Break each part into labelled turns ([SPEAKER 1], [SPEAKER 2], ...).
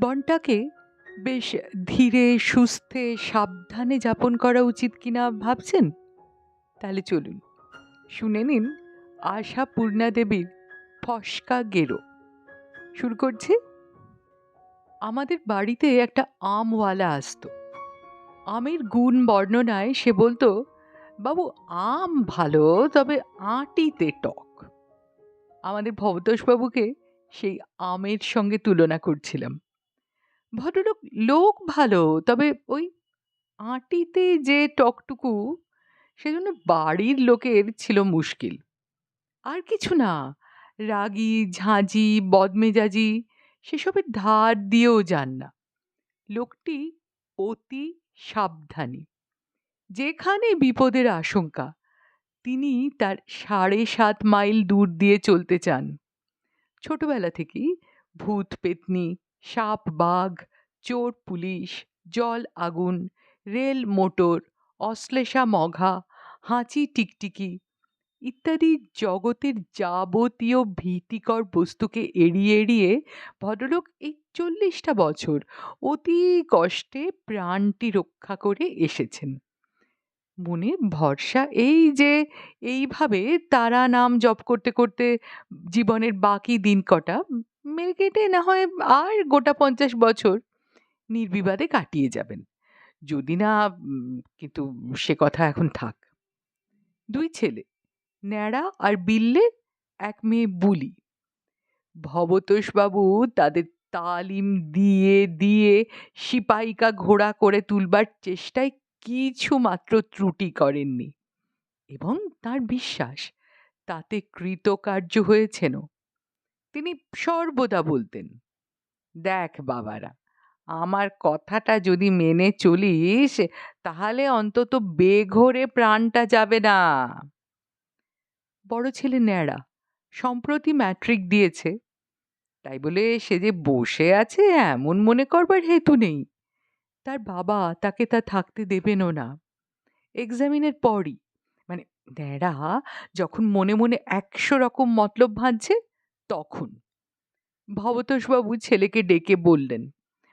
[SPEAKER 1] জীবনটাকে বেশ ধীরে, সুস্থে, সাবধানে যাপন করা উচিত কিনা ভাবছেন? তাহলে চলুন, শুনে নিন আশা পূর্ণা দেবীর ফসকা গেরো। শুরু করছি। আমাদের বাড়িতে একটা আমওয়ালা আসতো। আমের গুণ বর্ণনায় সে বলতো, বাবু, আম ভালো, তবে আটিতে টক। আমাদের ভবতোষবাবুকে সেই আমের সঙ্গে তুলনা করছিলাম। ভদ্রলোক লোক ভালো, তবে ওই আঁটিতে যে টকটুকু, সেজন্য বাড়ির লোকের ছিল মুশকিল। আর কিছু না, রাগী, ঝাঁঝি, বদমেজাজি, সেসবের ধার দিয়েও যান না। লোকটি অতি সাবধানী। যেখানে বিপদের আশঙ্কা, তিনি তার সাড়ে সাত মাইল দূর দিয়ে চলতে চান। ছোটবেলা থেকেই ভূত পেতনি সাপ, বাঘ, চোর, পুলিশ, জল আগুন, রেল মোটর, অশ্লেষা মঘা, হাঁচি টিকটিকি ইত্যাদি জগতের যাবতীয় ভীতিকর বস্তুকে এড়িয়ে এড়িয়ে ভদ্রলোক এই চল্লিশটা বছর অতি কষ্টে প্রাণটি রক্ষা করে এসেছেন। মনে ভরসা এই যে এইভাবে তারা নাম জপ করতে করতে জীবনের বাকি দিন কটা মেরে কেটে না হয় আর গোটা পঞ্চাশ বছর নির্বিবাদে কাটিয়ে যাবেন। যদি না কিন্তু সে কথা এখন থাক। দুই ছেলে, ন্যাড়া আর বিল্লে, এক মেয়ে বুলি। ভবতোষবাবু তাদের তালিম দিয়ে দিয়ে সিপাইকা ঘোড়া করে তুলবার চেষ্টায় কিছু মাত্র ত্রুটি করেননি। এবং তার বিশ্বাস, তাতে কৃতকার্য হয়েছেনও। তিনি সর্বদা বলতেন, দেখ বাবারা, আমার কথাটা যদি মেনে চলিস, তাহলে অন্তত বেঘরে প্রাণটা যাবে না। বড় ছেলে ন্যাড়া, সম্প্রতি ম্যাট্রিক দিয়েছে। তাই বলে সে যে বসে আছে, এমন মনে করবার হেতু নেই। তার বাবা তাকে তা থাকতে দেবেনও না। এক্সামিনের পরই মানে ন্যাড়া যখন মনে মনে একশো রকম মতলব ভাঁজছে তখন ভবতোষবাবু ছেলেকে ডেকে বললেন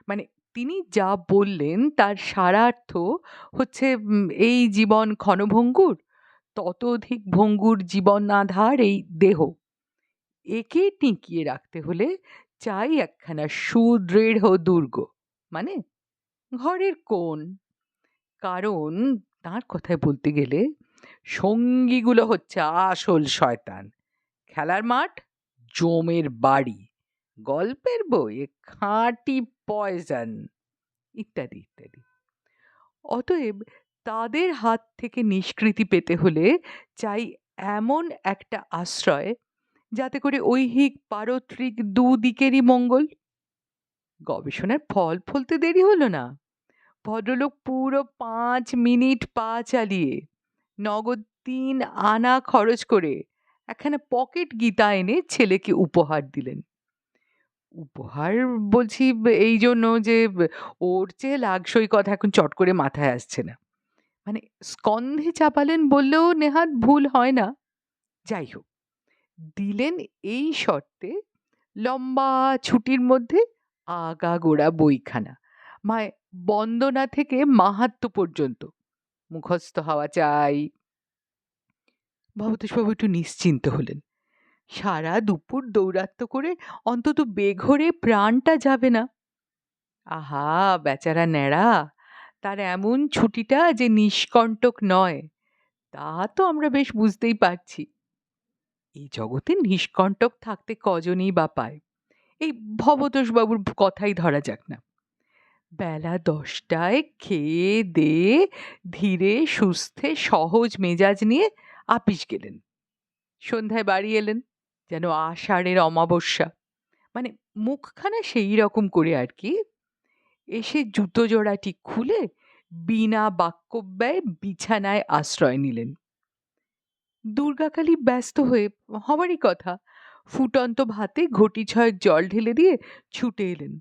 [SPEAKER 1] মানে তিনি যা বললেন তার সারার্থ হচ্ছে এই জীবন ক্ষণভঙ্গুর, ততোধিক ভঙ্গুর জীবন আধার এই দেহ। একে টিকিয়ে রাখতে হলে চাই একখানা সুদৃঢ় দুর্গ মানে ঘরের কোণ। কারণ তার কথায় বলতে গেলে সঙ্গীগুলো হচ্ছে আসল শয়তান। খেলার মাঠ জমের বাড়ি, গল্পের বই, খাঁটি পয়জন, ইত্যাদি ইত্যাদি। অতএব তাদের হাত থেকে নিষ্কৃতি পেতে হলে চাই এমন একটা আশ্রয়, যাতে করে ঐহিক পারত্রিক দুদিকেরই মঙ্গল। গবেষণার ফল ফলতে দেরি হলো না। ভদ্রলোক পুরো পাঁচ মিনিট পা চালিয়ে নগদ তিন আনা খরচ করে একখানা পকেট গীতা এনে ছেলেকে উপহার দিলেন। উপহার বলছি এই জন্য যে ওর চেয়ে লাগসই কথা এখন চট করে মাথায় আসছে না। মানে স্কন্ধে চাপালেন বললেও নেহাত ভুল হয় না। যাই হোক, দিলেন এই শর্তে লম্বা ছুটির মধ্যে আগাগোড়া বইখানা, মায় বন্দনা থেকে মাহাত্ম পর্যন্ত। মুখস্থ হওয়া চাই ভবতোষবাবু একটু নিশ্চিন্ত হলেন। সারা দুপুর দৌরাত্ম করে অন্তত বেঘরে প্রাণটা যাবে না। আহা, বেচারা ন্যাড়া, তার এমন ছুটিটা যে নিষ্কণ্টক নয়, তা তো আমরা বেশ বুঝতেই পারছি। এই জগতে নিষ্কণ্টক থাকতে কজনই বা পায়? এই ভবতোষবাবুর কথাই ধরা যাক না। বেলা দশটায় খেয়ে দেয়ে ধীরে, সুস্থে, সহজ মেজাজ নিয়ে আপিস গেলেন। সন্ধ্যায় বাড়ি এলেন, যেন আষাঢ়ের অমাবস্যা। মানে মুখখানা সেই রকম করে আর কি। এসে জুতো জোড়াটি খুলে বিনা বাক্যব্যয় বিছানায় আশ্রয় নিলেন। দুর্গাকালী ব্যস্ত হয়ে হবারই কথা, ফুটন্ত ভাতে ঘটি ছয়েক জল ঢেলে দিয়ে ছুটে এলেন।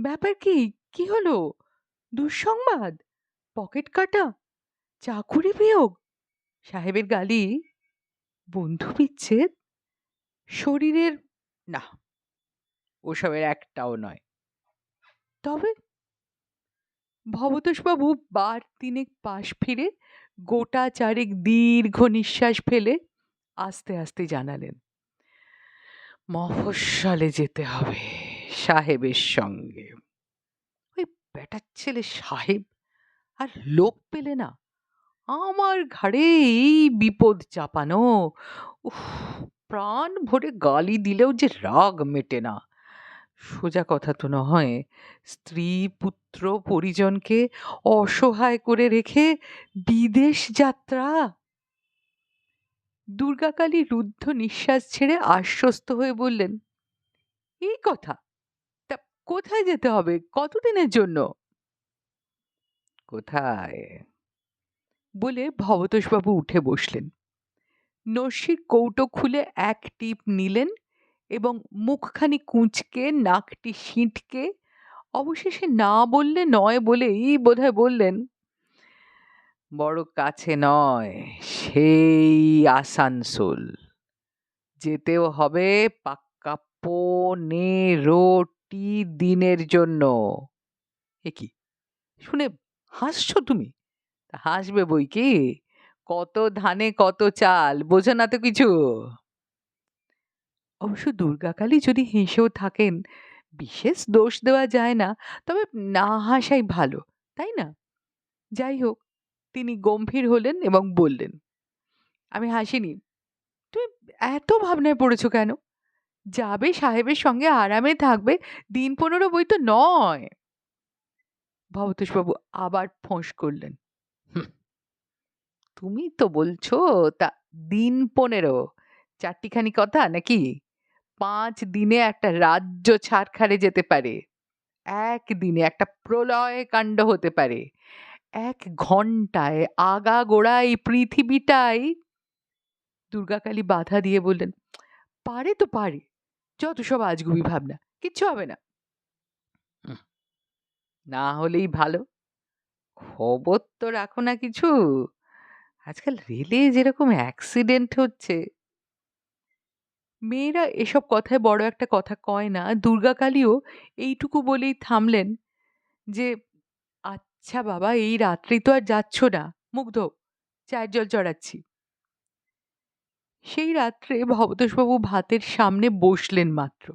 [SPEAKER 1] ব্যাপার কি? কি হলো? দুঃসংবাদ? পকেট কাটা? চাকুরি বিয়োগ? সাহেবের গালি, বন্ধু বিচ্ছেদ? শরীরের, না, ওসবের একটাও নয়। তবে ভবতোষবাবু বার তিনেক পাশ ফিরে গোটা চারেক দীর্ঘ নিঃশ্বাস ফেলে আস্তে আস্তে জানালেন, মফস্বলে যেতে হবে সাহেবের সঙ্গে। ওই বেটার ছেলে সাহেব? আর লোক পেলে না? আমার ঘাড়ে এই বিপদ চাপানো। উফ, প্রাণ ভরে গালি দিলেও যে রাগ মেটে না। সোজা কথা তো নয়, স্ত্রী পুত্র পরিজনকে অসহায় করে রেখে বিদেশ যাত্রা? দুর্গাকালী রুদ্ধ নিঃশ্বাস ছেড়ে আশ্বস্ত হয়ে বললেন, এই কথা? তা কোথায় যেতে হবে? কতদিনের জন্য? কোথায়? বলে ভবতোষবাবু উঠে বসলেন। নস্যির কৌটো খুলে এক টিপ নিলেন এবং মুখখানি কুঁচকে, নাকটি সিঁটকে, অবশেষে না বললে নয় বলেই বোধহয় বললেন, বড় কাছে নয়, সেই আসানসোল। যেতেও হবে পাক্কা পনেরোটি দিনের জন্য। এ কি? শুনে হাসছো তুমি? হাসবে বই কি? কত ধানে কত চাল বোঝো না তো কিছু। অবশ্য দুর্গাকালী যদি হেসেও থাকেন বিশেষ দোষ দেওয়া যায় না তবে না হাসাই ভালো তাই না? যাই হোক তিনি গম্ভীর হলেন এবং বললেন আমি হাসিনি। তুমি এত ভাবনায় পড়েছো কেন? যাবে সাহেবের সঙ্গে আরামে থাকবে দিন পনেরো বই তো নয়। ভবতোষবাবু আবার ফোঁস করলেন। "হুঁ, তুমি তো বলছো তা দিন পনেরো, চারটিখানি কথা নাকি? পাঁচ দিনে একটা রাজ্য ছাড়খাড়ে যেতে পারে, এক দিনে একটা প্রলয় কাণ্ড হতে পারে, এক ঘন্টায় আগা গোড়া এই পৃথিবীটাই দুর্গাকালী বাধা দিয়ে বললেন, পারে তো পারে, যত সব আজগুবি ভাবনা, কিচ্ছু হবে না। না হলেই ভালো, খবর তো রাখো না কিছু। আজকাল রেলে যেরকম অ্যাক্সিডেন্ট হচ্ছে। মেয়েরা এসব কথায় বড় একটা কথা কয় না। দুর্গাকালীও এইটুকু বলেই থামলেন যে আচ্ছা বাবা, এই রাত্রি তো আর যাচ্ছ না, মুগ্ধ, চায়ের জল চড়াচ্ছি। সেই রাত্রে ভবতোষবাবু ভাতের সামনে বসলেন মাত্র।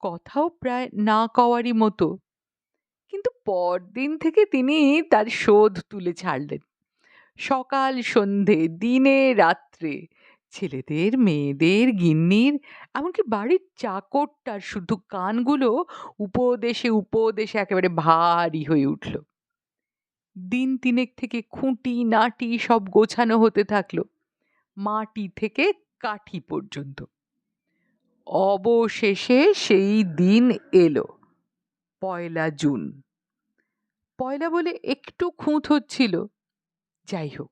[SPEAKER 1] কথাও প্রায় না কওয়ারই মতো। কিন্তু পরদিন থেকে তিনি তার শোধ তুলে ছাড়লেন। সকাল, সন্ধে, দিনে, রাত্রে। ছেলেদের, মেয়েদের, গিন্নির, এমনকি বাড়ির চাকরটার শুধু কানগুলো উপদেশে উপদেশে একেবারে ভারী হয়ে উঠল। দিন তিনেক থেকে খুঁটি, নাটি সব গোছানো হতে থাকল, মাটি থেকে কাঠি পর্যন্ত। অবশেষে সেই দিন এলো, পয়লা জুন। পয়লা বলে একটু খুঁত হচ্ছিল। যাই হোক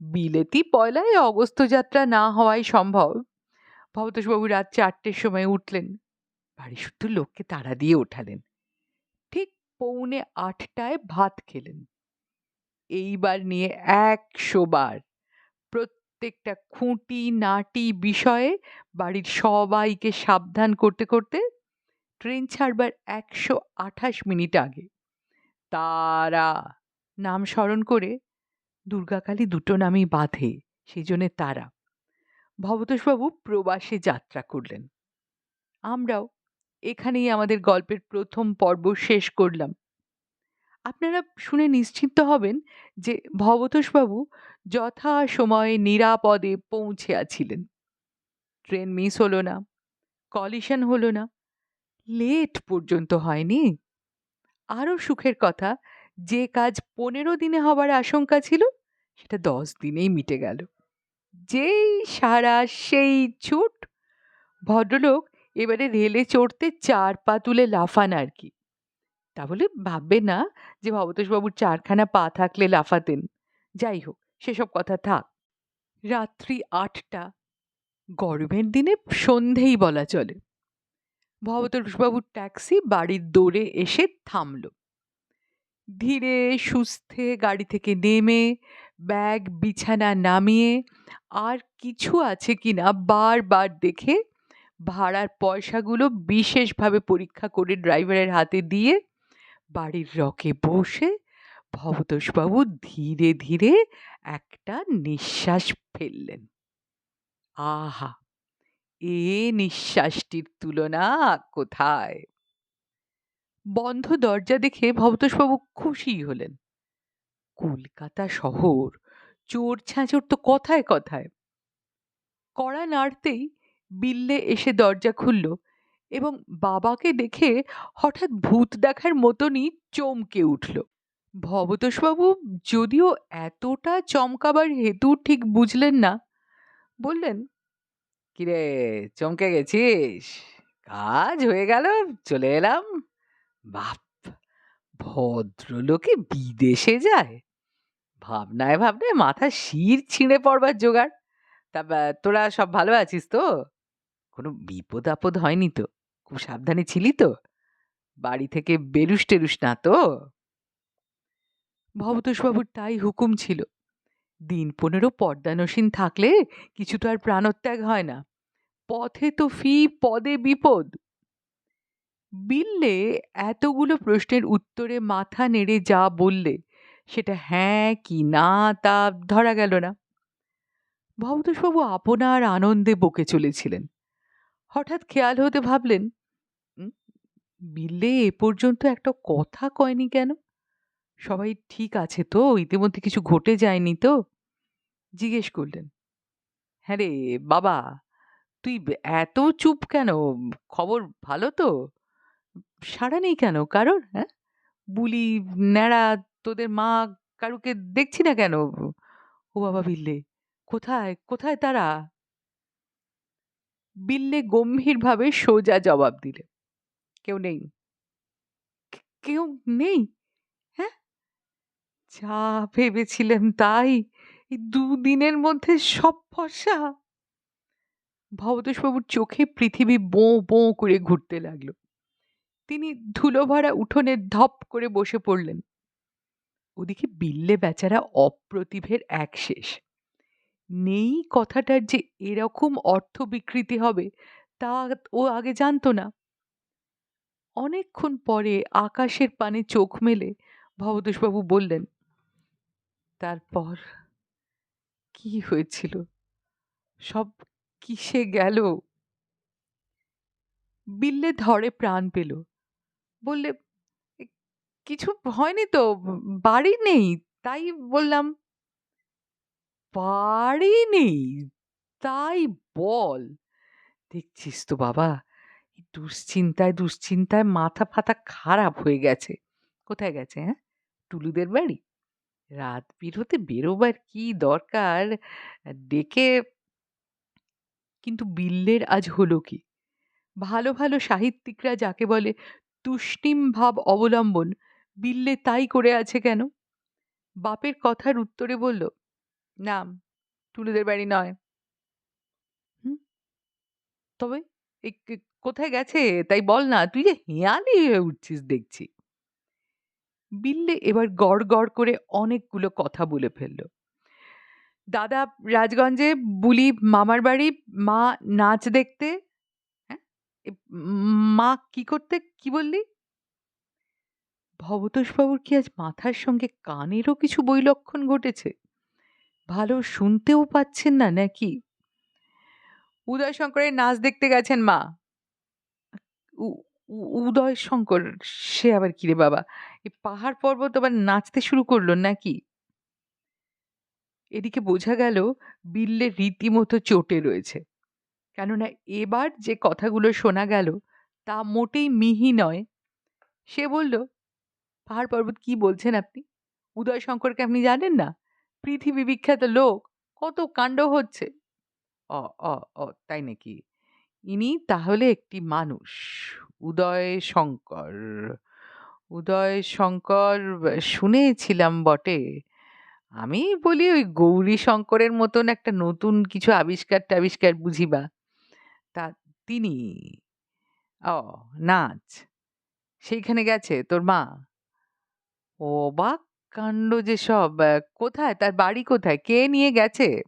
[SPEAKER 1] বিলেতি পয়লায় অগস্ত যাত্রা না হওয়াই সম্ভব। ভবতোষবাবু রাত চারটের সময় উঠলেন। বাড়ি শুদ্ধ লোককে তাড়া দিয়ে ওঠালেন। ঠিক পৌনে আটটায় ভাত খেলেন। এইবার নিয়ে একশো বার প্রত্যেকটা খুঁটি, নাটি বিষয়ে বাড়ির সবাইকে সাবধান করতে করতে ট্রেন ছাড়বার একশো আঠাশ মিনিট আগে। তারা নাম স্মরণ করে দুর্গাকালী দুটো নামই বাঁধে, সেই জন্যে তারা। ভবতোষবাবু প্রবাসে যাত্রা করলেন। আমরাও এখানেই আমাদের গল্পের প্রথম পর্ব শেষ করলাম। আপনারা শুনে নিশ্চিন্ত হবেন যে ভবতোষবাবু যথা সময়ে নিরাপদে পৌঁছে আছিলেন। ট্রেন মিস হলো না, কলিশন হলো না, লেট পর্যন্ত হয়নি। আরও সুখের কথা, যে কাজ পনেরো দিনে হবার আশঙ্কা ছিল সেটা দশ দিনেই মিটে গেল। যেই সারা সেই ছুট, ভদ্রলোক এবারে রেলে চড়তে চার পা তুলে লাফান আর কি। তা বলে ভাববে না যে ভবতোষবাবুর চারখানা পা থাকলে লাফাতেন। যাই হোক, সেসব কথা থাক। রাত্রি আটটা, গরমের দিনে সন্ধেই বলা চলে। ভবতোষবাবুর ট্যাক্সি বাড়ির দৌড়ে এসে থামল। ধীরে, সুস্থে গাড়ি থেকে নেমে ব্যাগ, বিছানা নামিয়ে আর কিছু আছে কি না বারবার দেখে ভাড়ার পয়সাগুলো বিশেষভাবে পরীক্ষা করে ড্রাইভারের হাতে দিয়ে বাড়ির রকে বসে ভবতোষবাবু ধীরে ধীরে একটা নিঃশ্বাস ফেললেন। আহা! এ নিঃশ্বাসটির তুলনা কোথায়? বন্ধ দরজা দেখে ভবতোষবাবু খুশি হলেন। কলকাতা শহর? চোর ছাঁচোর তো কথায় কথায়। কড়া নাড়তেই বিল্লে এসে দরজা খুলল এবং বাবাকে দেখে হঠাৎ ভূত দেখার মতনই চমকে উঠল। ভবতোষবাবু যদিও এতটা চমকাবার হেতু ঠিক বুঝলেন না, বললেন, কিরে, চমকে গেছিস? কাজ হয়ে গেল, চলে এলাম। বাপ, ভদ্রলোকে বিদেশে যায়? ভাবনায় ভাবনায় মাথা শির ছিঁড়ে পড়বার জোগাড়। তা তোরা সব ভালো আছিস তো? কোনো বিপদ আপদ হয়নি তো? খুব সাবধানে ছিলি তো? বাড়ি থেকে বেরুস টেরুস না তো? ভবতোষবাবুর তাই হুকুম ছিল। দিন পনেরো পর্দানসীন থাকলে কিছু তো আর প্রাণত্যাগ হয় না। পথে তো ফি, পদে বিপদ। বিল্লে এতগুলো প্রশ্নের উত্তরে মাথা নেড়ে যা বললে সেটা হ্যাঁ কি না তা ধরা গেল না। ভবতোষবাবু আপনার আনন্দে বকে চলেছিলেন। হঠাৎ খেয়াল হতে ভাবলেন "উম, বিল্লে এ পর্যন্ত একটা কথা কয়নি কেন? সবাই ঠিক আছে তো? ইতিমধ্যে কিছু ঘটে যায়নি তো? জিজ্ঞেস করলেন হ্যাঁ রে বাবা তুই এত চুপ কেন? খবর ভালো তো? সাড়া নেই কেন? কারোর হ্যাঁ? বুলি ন্যাড়া তোদের মা কারুকে দেখছি না কেন? ও বাবা বিল্লে, কোথায়? কোথায় তারা? বিল্লে গম্ভীরভাবে সোজা জবাব দিলে, কেউ নেই। কেউ নেই? হ্যাঁ? যা ভেবেছিলেন তাই দুদিনের মধ্যে সব ফসা ভবতোষবাবুর চোখে পৃথিবী বোঁ বোঁ করে ঘুরতে লাগল। তিনি ধুলো ভরা উঠোনে ধপ করে বসে পড়লেন। ওদিকে বিল্লে বেচারা অপ্রতিভের এক শেষ। নেই কথাটার যে এরকম অর্থ বিকৃতি হবে তা ও আগে জানতো না। অনেকক্ষণ পরে আকাশের পানে চোখ মেলে ভবতোষবাবু বললেন তারপর কি হয়েছিল? সব কিসে গেল? বিল্লে ধরে প্রাণ পেল। বললে "এ, কিছু হয়নি তো? বাড়ি নেই। তাই বললাম, বাড়ি নেই? তাই বল। দেখছিস তো বাবা দুশ্চিন্তায় দুশ্চিন্তায় মাথা ফাতা খারাপ হয়ে গেছে। কোথায় গেছে হ্যাঁ? টুলুদের বাড়ি? রাত বিরতে বেরোবার কি দরকার? ডেকে কিন্তু বিল্লের আজ হলো কি? ভালো ভালো সাহিত্যিকরা যাকে বলে তুষ্টিম ভাব অবলম্বন বিল্লে তাই করে আছে কেন? বাপের কথার উত্তরে বলল, না, টুলুদের বাড়ি নয়। হুম? তবে এই কোথায় গেছে? তাই বল না, তুই যে হেঁয়ালি হয়ে উঠছিস দেখছি। বিল্লে এবার গড় গড় করে অনেকগুলো কথা বলে ফেলল। দাদা, রাজগঞ্জে বুলি মামার বাড়ি, মা নাচ দেখতে? হ্যাঁ মা কি করতে, কি বললি? ভবতোষবাবুর কি আজ মাথার সঙ্গে কানেরও কিছু বৈলক্ষণ ঘটেছে? ভালো শুনতেও পাচ্ছেন না নাকি? উদয় শঙ্করের নাচ দেখতে গেছেন মা। উদয় শঙ্কর সে আবার কিরে বাবা? এই পাহাড় পর্বত আবার নাচতে শুরু করল নাকি? এদিকে বোঝা গেল বিল্লে রীতিমতো চটে রয়েছে। কেননা এবার যে কথাগুলো শোনা গেল তা মোটেই মিহি নয়। সে বলল পাহাড় পর্বত কি বলছেন আপনি? উদয় শঙ্করকে আপনি জানেন না? পৃথিবী বিখ্যাত লোক, কত কাণ্ড হচ্ছে। অ অ অ, তাই নাকি? ইনি তাহলে একটি মানুষ, উদয় শঙ্কর। উদয় শঙ্কর, শুনেছিলাম বটে। আমি বলি ওই গৌরী শঙ্করের মতন একটা নতুন কিছু আবিষ্কার টাবিষ্কার বুঝিবা তা তিনি ও নাচ, সেইখানে গেছে, তোর মা। অবাক কাণ্ড যে সব। আহ, কোথায়? তার বাড়ি কোথায়? কে নিয়ে গেছে?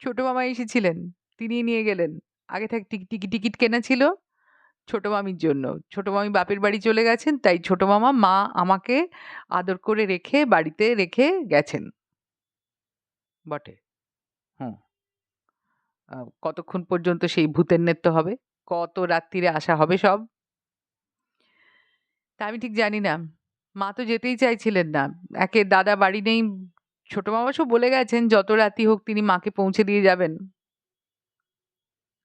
[SPEAKER 1] ছোট মামা এসেছিলেন তিনি নিয়ে গেলেন। আগে থেকে টিকিট টিকিট কেনা ছিল ছোট মামির জন্য। ছোট মামি বাপের বাড়ি চলে গেছেন তাই ছোট মামা মা আমাকে আদর করে রেখে বাড়িতে রেখে গেছেন। বটে। হুম। কতক্ষণ পর্যন্ত সেই ভূতের নৃত্য হবে? কত রাত্রিরে আসা হবে সব? তা আমি ঠিক জানি না। মা তো যেতেই চাইছিলেন না। একে দাদা বাড়ি নেই, ছোট মামা সব বলে গেছেন, যত রাতি হোক তিনি মাকে পৌঁছে দিয়ে যাবেন।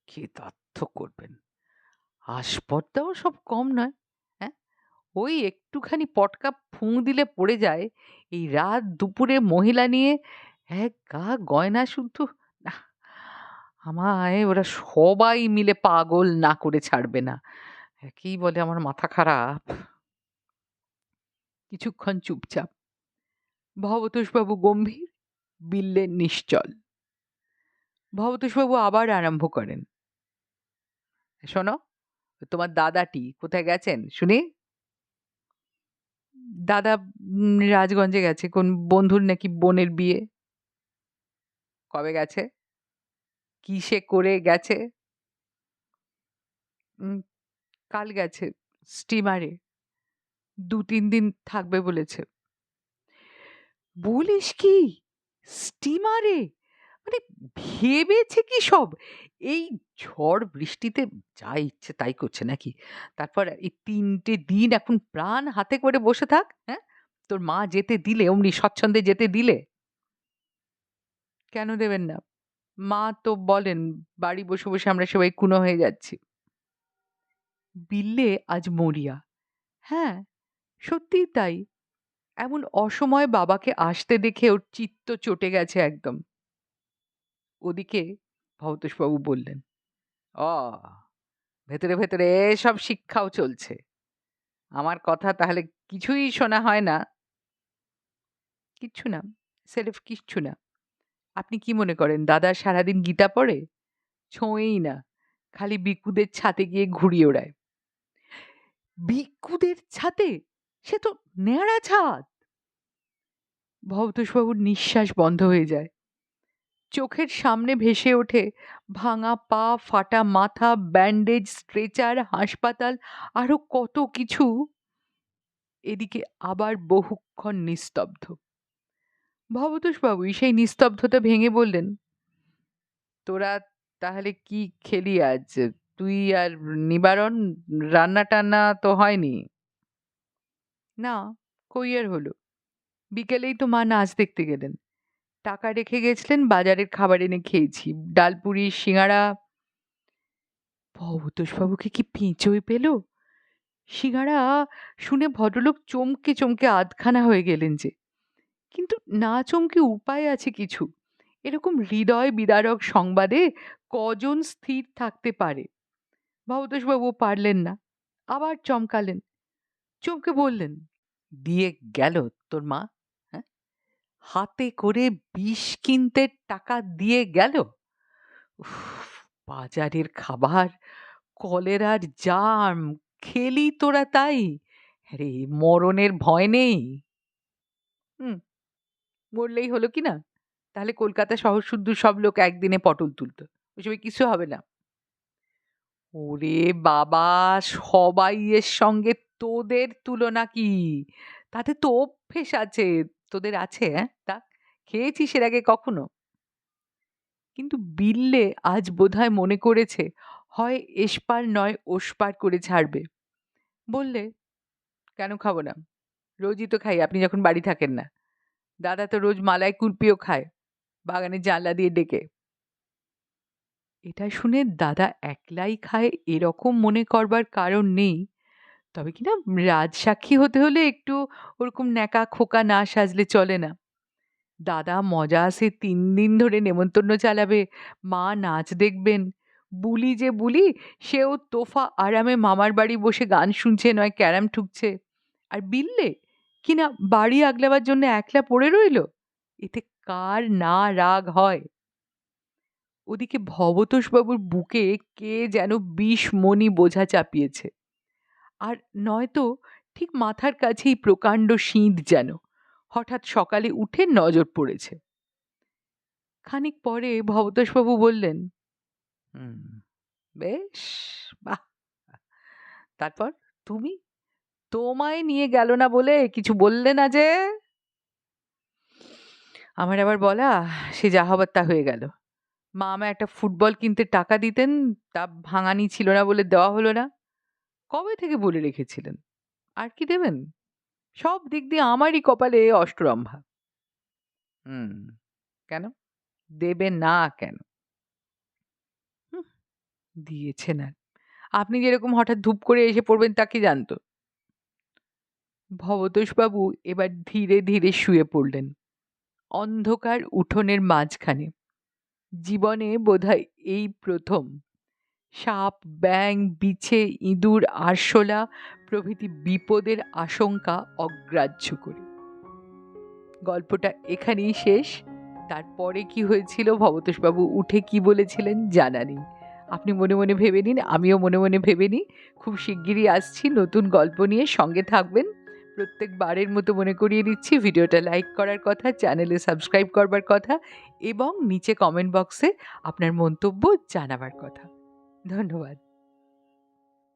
[SPEAKER 1] কি তথ্য করবেন? আসপর্দাও সব কম নয় হ্যাঁ? ওই একটুখানি পটকা ফুঁ দিলে পড়ে যায়, এই রাত দুপুরে মহিলা নিয়ে এক গা গয়না শুদ্ধ, না, আমায় ওরা সবাই মিলে পাগল না করে ছাড়বে না। কি বলে আমার মাথা খারাপ। কিছুক্ষণ চুপচাপ। ভবতোষবাবু গম্ভীর, বিল্লের নিশ্চল। ভবতোষবাবু আবার আরম্ভ করেন। শোনো, তোমার দাদাটি কোথায় গেছেন? শুনি। দাদা রাজগঞ্জে গেছে। কোন বন্ধুর নাকি বোনের বিয়ে? কবে গেছে? কিসে করে গেছে? কাল গেছে, স্টিমারে। দু তিন দিন থাকবে বলেছে। বলিস কি? স্টিমারে? মানে ভেবেছে কি সব? এই ঝড় বৃষ্টিতে যা ইচ্ছে তাই করছে নাকি? তারপর এই তিনটে দিন এখন প্রাণ হাতে করে বসে থাক হ্যাঁ? তোর মা যেতে দিলে, অমনি স্বচ্ছন্দে যেতে দিলে। কেন দেবেন না? মা তো বলেন, বাড়ি বসে বসে আমরা সবাই কুনো হয়ে যাচ্ছি। বিল্লে আজ মরিয়া। হ্যাঁ সত্যিই তাই। এমন অসময়ে বাবাকে আসতে দেখে ওর চিত্ত চটে গেছে একদম। ওদিকে ভবতোষবাবু বললেন, অ, ভেতরে ভেতরে সব শিক্ষাও চলছে। আমার কথা তাহলে কিছুই শোনা হয় না? কিচ্ছু না, সেলফ কিচ্ছু না। আপনি কি মনে করেন, দাদা সারাদিন গীতা পড়ে? ছোঁয়েই না, খালি বিকুদের ছাতে গিয়ে ঘুরিয়ে ওড়ায়। বিকুদের ছাতে? সে তো ন্যাড়া ছাদ। ভবতোষবাবুর নিঃশ্বাস বন্ধ হয়ে যায়। চোখের সামনে ভেসে ওঠে ভাঙা পা, ফাটা মাথা ব্যান্ডেজ স্ট্রেচার হাসপাতাল, আরও কত কিছু। এদিকে আবার বহুক্ষণ নিস্তব্ধ। ভবতোষবাবুই সেই নিস্তব্ধতা ভেঙে বললেন, তোরা তাহলে কি খেলি আজ? তুই আর নিবারণ? রান্না টান্না তো হয়নি? না কই আর হলো। বিকেলেই তো মা নাচ দেখতে গেলেন। টাকা রেখে গেছিলেন, বাজারের খাবার এনে খেয়েছি। ডালপুরি, সিঙাড়া। ভবতোষবাবুকে কি পিঁচোই পেল? সিঙাড়া শুনে ভদ্রলোক চমকে চমকে আধখানা হয়ে গেলেন যে, কিন্তু না চমকে উপায় আছে কিছু। এরকম হৃদয় বিদারক সংবাদে কজন স্থির থাকতে পারে? ভবতোষবাবু পারলেন না। আবার চমকালেন। চমকে বললেন, দিয়ে গেল তোর মা হ্যাঁ? হাতে করে বিষ কিনতে টাকা দিয়ে গেল? বাজারের খাবার, কলেরার জাম, খেলি তোরা তাই? আরে, মরণের ভয় নেই? হুম, মরলেই হলো কি না? তাহলে কলকাতা শহর শুদ্ধ সব লোক একদিনে পটল তুলতো ওইসব কিছু হবে না। ওরে বাবা, সবাই এর সঙ্গে তোদের তুলনা কি? তাতে তো অভ্যেস আছে। তোদের আছে হ্যাঁ তা খেয়েছিস এর আগে কখনো? কিন্তু বিল্লে আজ বোধহয় মনে করেছে, হয় এসপার নয় ওসপার করে ছাড়বে। বললে, কেন খাব না? রোজই তো খাই, আপনি যখন বাড়ি থাকেন না। দাদা তো রোজ মালাই কুলপিও খায় বাগানের জানলা দিয়ে ডেকে। এটা শুনে দাদা একলাই খায় এরকম মনে করবার কারণ নেই। তবে কিনা রাজসাক্ষী হতে হলে একটু ওরকম ন্যাকা খোকা না সাজলে চলে না। দাদা মজা আসে তিন দিন ধরে নেমন্তন্ন চালাবে, মা নাচ দেখবেন, বুলি যে বুলি, সেও তোফা আরামে মামার বাড়ি বসে গান শুনছে, নয় ক্যারাম ঠুকছে। আর বিল্লে কিনা বাড়ি আগলাবার জন্য একলা পড়ে রইল? এতে কার না রাগ হয়? ওদিকে ভবতোষবাবুর বুকে কে যেন বিষ মণি বোঝা চাপিয়েছে। আর নয়তো ঠিক মাথার কাছেই প্রকাণ্ড শীত যেন। হঠাৎ সকালে উঠে নজর পড়েছে। খানিক পরে ভবতোষবাবু বললেন বেশ, বাহ! তারপর তুমি? তোমায় নিয়ে গেল না বলে কিছু বললে না যে? আমার আবার বলা, সে যা হবার তা হয়ে গেল। মা আমায় একটা ফুটবল কিনতে টাকা দিতেন, তা ভাঙানি ছিল না বলে দেওয়া হলো না। কবে থেকে বলে রেখেছিলেন? আর কি দেবেন? সব দিক দিয়ে আমারই কপালে অষ্টরম্ভা। হুম। কেন? দেবে না কেন? দিয়েছেন আর। আপনি যেরকম হঠাৎ ধূপ করে এসে পড়বেন তা কি জানতো? ভবতোষবাবু এবার ধীরে ধীরে শুয়ে পড়লেন। অন্ধকার উঠোনের মাঝখানে। জীবনে বোধহয় এই প্রথম। সাপ ব্যাং বিছে, ইঁদুর, আরশোলা প্রভৃতি বিপদের আশঙ্কা অগ্রাহ্য করে। গল্পটা এখানেই শেষ। তারপরে কি হয়েছিল? ভবতোষবাবু উঠে কি বলেছিলেন জানা নেই। আপনি মনে মনে ভেবে নিন, আমিও মনে মনে ভেবে নিই। খুব শিগগিরই আসছি, নতুন গল্প নিয়ে সঙ্গে থাকবেন। প্রত্যেকবারের মতো মনে করিয়ে দিচ্ছি, ভিডিওটা লাইক করার কথা, চ্যানেলে সাবস্ক্রাইব করবার কথা এবং নিচে কমেন্ট বক্সে আপনার মন্তব্য জানাবার কথা। ধন্যবাদ।